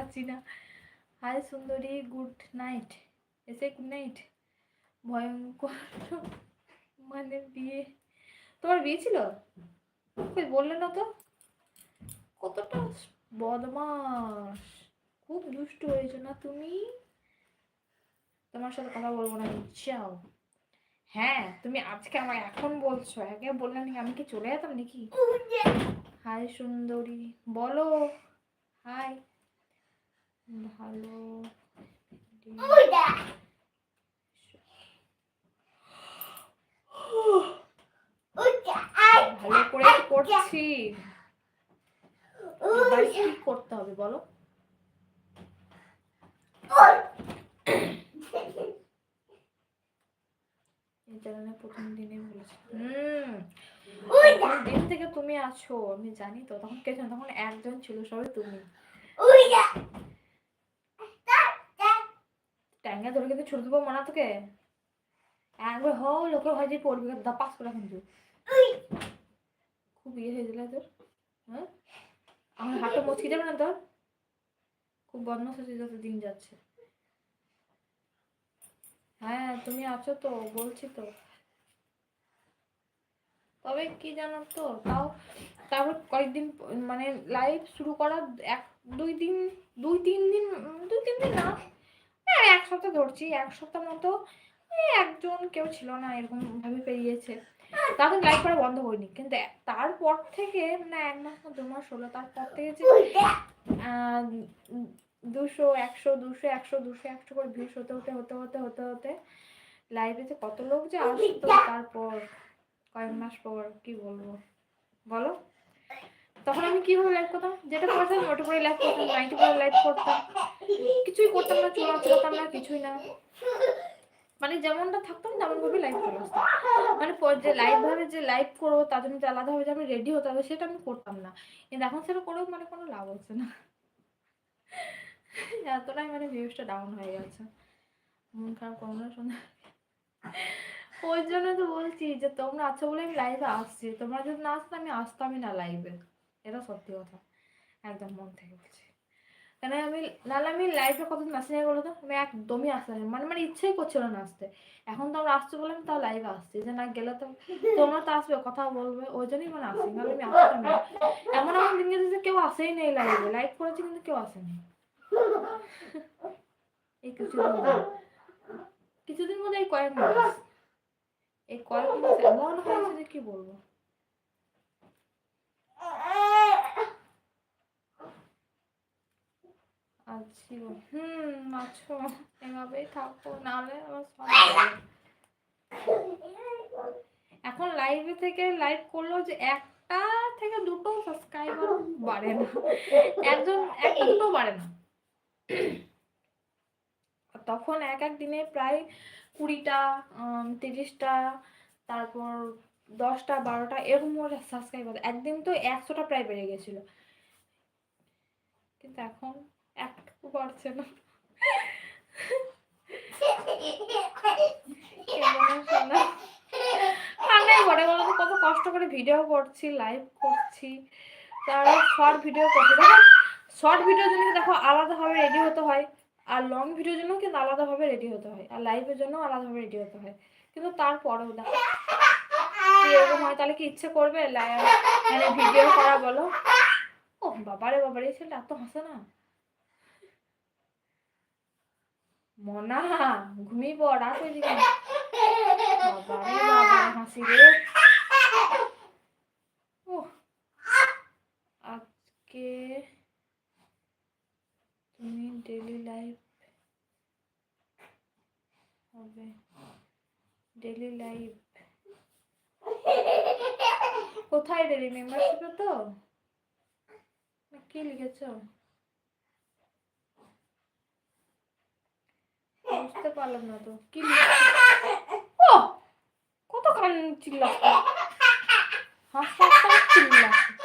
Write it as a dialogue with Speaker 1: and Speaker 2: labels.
Speaker 1: পাচ্ছি না। হাই সুন্দরী গুড নাইট এসে গুড নাইট ভয়ঙ্কর মানে বিয়ে। তোমার বিয়ে ছিল? কই বললে না তো। কতটা বদমাস খুব দুষ্টু হয়েছো না তুমি? তোমার সাথে কথা বলব না যাও। হ্যাঁ তুমি আজকে আমার এখন বলছো। আগে বললে নাকি আমি কি চলে যেতাম নাকি? হাই সুন্দরী বলো। হাই ভালো ভালো করে করছি? এবার কি করতে হবে বলো? এই চ্যানেলে প্রথম দিনে বলেছি। হুম। দিন থেকে তুমি আছো আমি জানি তো তখন কে? তখন একজন ছিল সবাই তুমি। ট্যাঙ্গা ধরে কিন্তু ছুটে দেবো মানা তোকে। একবার হ লোকের ভাজি পড়বি দাপাস করে কিন্তু। খুব ইয়ে হয়ে গেলে তোর হ্যাঁ? আমার হাতটা মচকি যাবে না তোর? খুব বদমাস হচ্ছে যত দিন যাচ্ছে। হ্যাঁ তুমি আছো তো বলছি তো। তবে কি জানো তো তাও তারপর কয়েকদিন মানে লাইভ শুরু করার এক দুই দিন দুই তিন দিন দুই তিন দিন না হ্যাঁ এক সপ্তাহ ধরছি, এক সপ্তাহ মতো একজন কেউ ছিল না, এরকম ভাবে পেরিয়েছে। তাদের লাইভ করা বন্ধ হয়নি, কিন্তু তারপর থেকে মানে এক মাস না, দু মাস হলো, তারপর থেকে যে দুশো, একশো দুশো একশো দুশো, একশো করে ভিউস হতে হতে হতে হতে হতে হতে লাইভে যে কত লোক যে আসতো তারপর, কয়েক মাস পর, কি বলব? বলো? তখন আমি কীভাবে লাইভ করতাম? যেটা করতাম ওটা করে লাইভ করতাম নাইটি করে লাইভ করতাম। কিছুই করতাম না, চুল আঁচড়াতাম না, কিছুই না। মানে যেমনটা থাকতাম, তেমনভাবে লাইভ চলে আসতাম মানে যে লাইভ ভাবে যে লাইভ করব, তার জন্য যে আলাদাভাবে যে আমি রেডি হতে হবে, সেটা আমি করতাম না। কিন্তু এখন সেটা করেও মানে কোনো লাভ হচ্ছে না। এতটাই মানে ভিউজটা ডাউন হয়ে গেছে। মন খারাপ করো না, শোনা। ওই জন্য তো বলছি যে তোমরা আছো বলে আমি লাইভে আসছি। তোমরা যদি না আসতো, আমি আসতামই না লাইভে এটা সত্যি কথা। একদম মন থেকে বলছি। কেন আমি, নাহলে আমি লাইভে কতদিন আসি না বলো তো? আমি একদমই আসতে মানে মানে ইচ্ছেই করছিল না আসতে। এখন তো আমরা আসছো বলে আমি তাও লাইভে আসছি। যে না, গেলে তো তোমরা তো আসবে, কথা বলবে। ওই জন্যই মানে আসি। নাহলে আমি আসতাম না। এমন এমন দিন গেছে কেউ আসেই নেই লাইভে লাইভ করেছি কিন্তু কেউ আসেনি। এই কিছুদিন কিছুদিন মধ্যে এই কয়েক মাস। এই কয়েক মাস এমন হয়েছে যে কি বলব? গো। হুম আছো এভাবেই থাকো নাহলে আমার এখন লাইভে থেকে লাইভ করলেও যে একটা থেকে দুটো সাবস্ক্রাইবার বাড়ে না। একজন এক দুটো বাড়ে না। তখন এক এক দিনে প্রায় কুড়িটা তিরিশটা তারপর দশটা বারোটা এরকম করে সাবস্ক্রাইবার একদিন তো একশোটা প্রায় বেড়ে গেছিল। কিন্তু এখন একটু বাড়ছে না। কত কষ্ট করে ভিডিও করছি লাইভ করছি, তারা শর্ট ভিডিও করছি। দেখো শর্ট ভিডিওর জন্য দেখো আলাদাভাবে রেডি হতে হয়, আর লং ভিডিওর জন্য কিন্তু আলাদাভাবে রেডি হতে হয়, আর লাইভের জন্য আলাদাভাবে রেডি হতে হয়। কিন্তু তারপরেও দেখো এরকম হয়, তাহলে কি ইচ্ছে করবে? মানে ভিডিও করা, বলো। ও বাবারে বাবারে ছেলেটা এত হাসে না। মনা ঘুমিয়ে পড় রাত হয়ে হাসি রে। আজকে তুমি ডেলি লাইভ হবে। ডেলি লাইভ কোথায় ডেলি মেম্বারশিপে তো? কি লিখেছ? বুঝতে পারলাম না তো। কি ও কতক্ষণ চিল্লাচ্ছে হাসতে হাসতে চিল্লাচ্ছে